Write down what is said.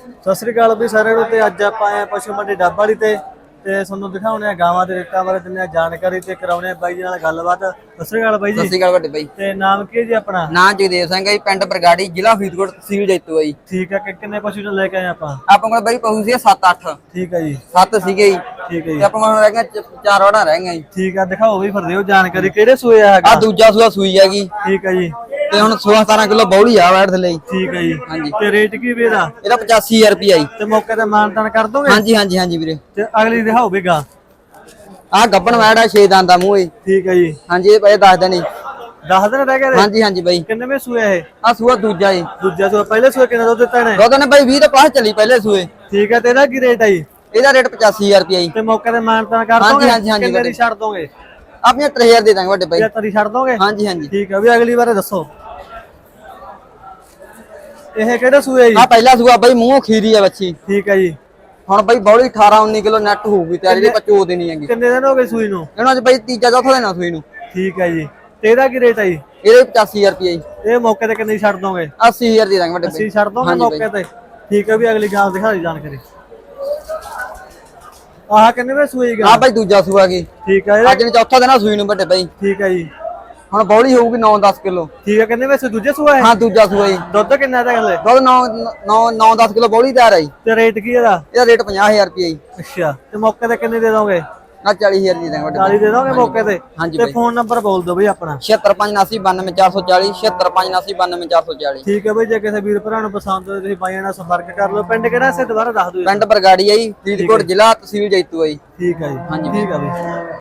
ਸਤਿ ਸ੍ਰੀ ਅਕਾਲ ਵੀ ਸਾਰਿਆਂ ਨੂੰ ਤੇ ਅੱਜ ਆਪਾਂ ਆਏ ਆ ਪਸ਼ੂ ਮੰਡੀ ਡੱਬ ਵਾਲੀ ਤੇ ਤੇ ਤੁਹਾਨੂੰ ਦਿਖਾਉਣੇ ਆ ਗਾਵਾਂ ਦੇ ਰੇਟਾਂ ਬਾਰੇ ਆ ਜਾਣਕਾਰੀ ਤੇ ਕਰਾਉਣੇ ਆ ਬਾਈ ਜੀ ਨਾਲ ਗੱਲਬਾਤ। ਸਤਿ ਸ੍ਰੀ ਅਕਾਲ ਬਾਈ ਸਤਿ ਜੀ ਸ਼੍ਰੀ ਅਕਾਲ ਵੱਡੇ ਬਾਈ। ਤੇ ਨਾਮ ਕੀ ਹੈ ਜੀ ਆਪਣਾ? ਨਾਂ ਜਗਦੇਵ ਸਿੰਘ ਹੈ ਜੀ ਪਿੰਡ ਬਰਗਾੜੀ ਜ਼ਿਲ੍ਹਾ ਫਰੀਦਕੋਟ ਤਹਿਸੀਲ ਜੈਤੋ ਹੈ ਜੀ। ਠੀਕ ਹੈ ਕਿ ਕਿੰਨੇ ਪਸ਼ੂ ਲੈ ਕੇ ਆਏ ਆਪਾਂ? ਆਪਾਂ ਕੋਲ ਬਾਈ ਪਹੂ ਸੀ 7-8 ਠੀਕ ਹੈ ਜੀ। 7 ਸੀਗੇ ਜੀ। ਠੀਕ ਹੈ ਤੇ ਜੀ ਆਪਾਂ ਕੋਲ ਰਹਿ ਗਏ ਚਾਰ ਵੜਾ ਰਹਿ ਗਏ ਜੀ। ਠੀਕ ਆ ਦਿਖਾਓ ਵੀ ਫਿਰ ਦਿਓ ਜਾਣਕਾਰੀ ਕਿਹੜੇ ਸੂਏ ਆ ਆ ਹੈਗਾ ਦੂਜਾ ਸੂਆ ਸੂਈ ਹੈਗੀ। ਠੀਕ ਹੈ ਜੀ। ਤੇ ਹੁਣ 16-17 ਕਿਲੋ ਬੌਲੀ ਆ ਵੈੜ ਥੱਲੇ ਜੀ। ਠੀਕ ਹੈ ਜੀ। ਹਾਂਜੀ। ਤੇ ਰੇਟ ਕੀ ਵੀ ਇਹਦਾ ਇਹਦਾ 85000 ਰੁਪਿਆ ਜੀ। ਤੇ ਮੌਕੇ ਤੇ ਮਾਨਤਾਨ ਕਰ ਦੋਗੇ? ਹਾਂਜੀ ਹਾਂਜੀ ਹਾਂਜੀ ਵੀਰੇ। ਤੇ ਅਗਲੀ ਦਿਖਾਓ ਵੀ ਗਾ। ਆ ਗੱਬਣ ਵੈੜ ਆ 6 ਦੰਦ ਦਾ ਮੂੰਹ ਜੀ ਠੀਕ ਹੈ ਜੀ। ਹਾਂਜੀ ਇਹ ਦੱਸ ਦੇਣੀ। ਦਸ ਦਿਨ ਰਹਿ ਗਏ? ਹਾਂਜੀ ਹਾਂਜੀ ਬਾਈ। ਕਿੰਨੇ ਵੇ ਸੂਏ ਇਹ? ਆ ਸੂਆ ਦੂਜਾ ਜੀ। ਦੂਜਾ ਸੂਆ। ਪਹਿਲੇ ਸੂਏ ਕਿੰਨਾ ਦੁੱਧ ਦਿੱਤਾ ਨੇ ਦੁੱਧ ਨੇ ਬਾਈ 20 ਦੇ ਪਾਸ ਚੱਲੀ ਪਹਿਲੇ ਸੂਏ। ਠੀਕ ਹੈ ਤੇ ਇਹਦਾ ਕੀ ਰੇਟ ਹੈ ਜੀ? ਇਹਦਾ ਰੇਟ 85000 ਰੁਪਿਆ ਜੀ। ਤੇ ਮੌਕੇ ਤੇ ਮਾਨਤਾਨ ਕਰ ਹਾਂਜੀ, ਦੋਗੇ? ਹਾਂਜੀ, ਹਾਂਜੀ, ਕਿੰਨੇ ਦੀ। ਛੱਡ ਦੋਗੇ? ਆਪਣੀਆਂ 3000 ਦੇ ਦਾਂਗੇ ਵੱਡੇ ਬਾਈ। 75 ਛੱਡ ਦੋਗੇ? ਹਾਂਜੀ ਹਾਂਜੀ। ਠੀਕ ਹੈ ਵੀ ਅਗਲੀ ਵਾਰੇ ਦੱਸੋ। ਇਹ ਕਿਹੜੇ ਸੂਏ ਜੀ? ਆ ਪਹਿਲਾ ਸੂਆ ਬਾਈ ਮੂੰਹੋਂ ਖੀਰੀ ਆ ਬੱਚੀ। ਠੀਕ ਹੈ ਜੀ। ਹੁਣ ਬਾਈ ਬੌਲੀ 18 19 ਕਿਲੋ ਨੈਟ ਹੋਊਗੀ ਤੇ ਜਿਹੜੀ ਪਚੋ ਦੇਣੀ ਹੈਗੀ। ਕਿੰਨੇ ਦਿਨ ਹੋ ਗਏ ਸੂਈ ਨੂੰ? ਇਹਨਾਂ ਚ ਬਾਈ ਤੀਜਾ ਚੌਥਾ ਦੇਣਾ ਸੂਈ ਨੂੰ। ਠੀਕ ਹੈ ਜੀ। ਤੇ ਇਹਦਾ ਕੀ ਰੇਟ ਹੈ ਜੀ? ਇਹਦੇ 85000 ਰੁਪਏ ਜੀ। ਇਹ ਮੌਕੇ ਤੇ ਕਿੰਨੀ ਛੱਡ ਦੋਗੇ? 80000 ਦੇ ਦਾਂਗੇ ਵੱਡੇ ਬਾਈ। ਅਸੀਂ ਛੱਡ ਦੋਗੇ ਮੌਕੇ ਤੇ? ਠੀਕ ਹੈ ਵੀ ਅਗਲੀ ਗਾਂ ਦਿਖਾ ਦੀ ਜਾਣਕਾਰੀ। ਆਹ ਕਿੰਨੇ ਵੇ ਸੂਈ ਗਾ? ਆ ਬਾਈ ਦੂਜਾ ਸੂਆ ਕੀ। ਠੀਕ ਹੈ ਅੱਜ ਨੇ ਚੌਥਾ ਦੇਣਾ ਸੂਈ ਨੂੰ ਵੱਡੇ ਬਾਈ। ਠੀਕ ਹੈ ਜੀ। ਹੁਣ ਬੌਲੀ ਹੋਊਗੀ 9-10 ਕਿਲੋ। ਠੀਕ ਹੈ ਕਿੰਨੇ ਵੇ ਦੂਜੇ ਸੂਆ ਹੈ? ਹਾਂ ਦੂਜਾ ਸੂਆ ਜੀ। ਦੁੱਧ ਕਿੰਨਾ ਦਾ ਹਲੇ ਦੁੱਧ 9 9 9-10 ਕਿਲੋ ਬੌਲੀ ਤਿਆਰ ਆਈ ਤੇ ਰੇਟ ਕੀ ਇਹਦਾ? ਇਹਦਾ ਰੇਟ 50000 ਰੁਪਏ ਜੀ। ਅੱਛਾ ਤੇ ਮੌਕੇ ਤੇ ਕਿੰਨੇ ਦੇ ਦੋਗੇ? ਨਾ 40000 ਦੇ ਦਾਂਗੇ ਵੱਡੇ 40 ਦੇ ਦੋਗੇ ਮੌਕੇ ਤੇ? ਤੇ ਫੋਨ ਨੰਬਰ ਬੋਲ ਦਿਓ ਬਈ ਆਪਣਾ। 76589 76589 ਠੀਕ ਹੈ ਬਈ ਜੇ ਕਿਸੇ ਵੀਰ ਭਰਾ ਨੂੰ ਪਸੰਦ ਹੋਵੇ ਤੁਸੀਂ ਬਾਈਆਂ ਨਾਲ ਸੰਪਰਕ ਕਰ ਲਓ। ਪਿੰਡ ਕਿਹੜਾ ਸੇ ਦੁਬਾਰਾ ਦੱਸ ਦਿਓ। ਪਿੰਡ ਬਰਗਾੜੀ ਆ ਜੀ ਫਰੀਦਕੋਟ ਜ਼ਿਲ੍ਹਾ ਤਹਿਸੀਲ ਜੈਤੋ ਆ ਜੀ। ਠੀਕ ਹੈ ਜੀ। ਹਾਂਜੀ। ਠੀਕ ਹੈ ਬਈ।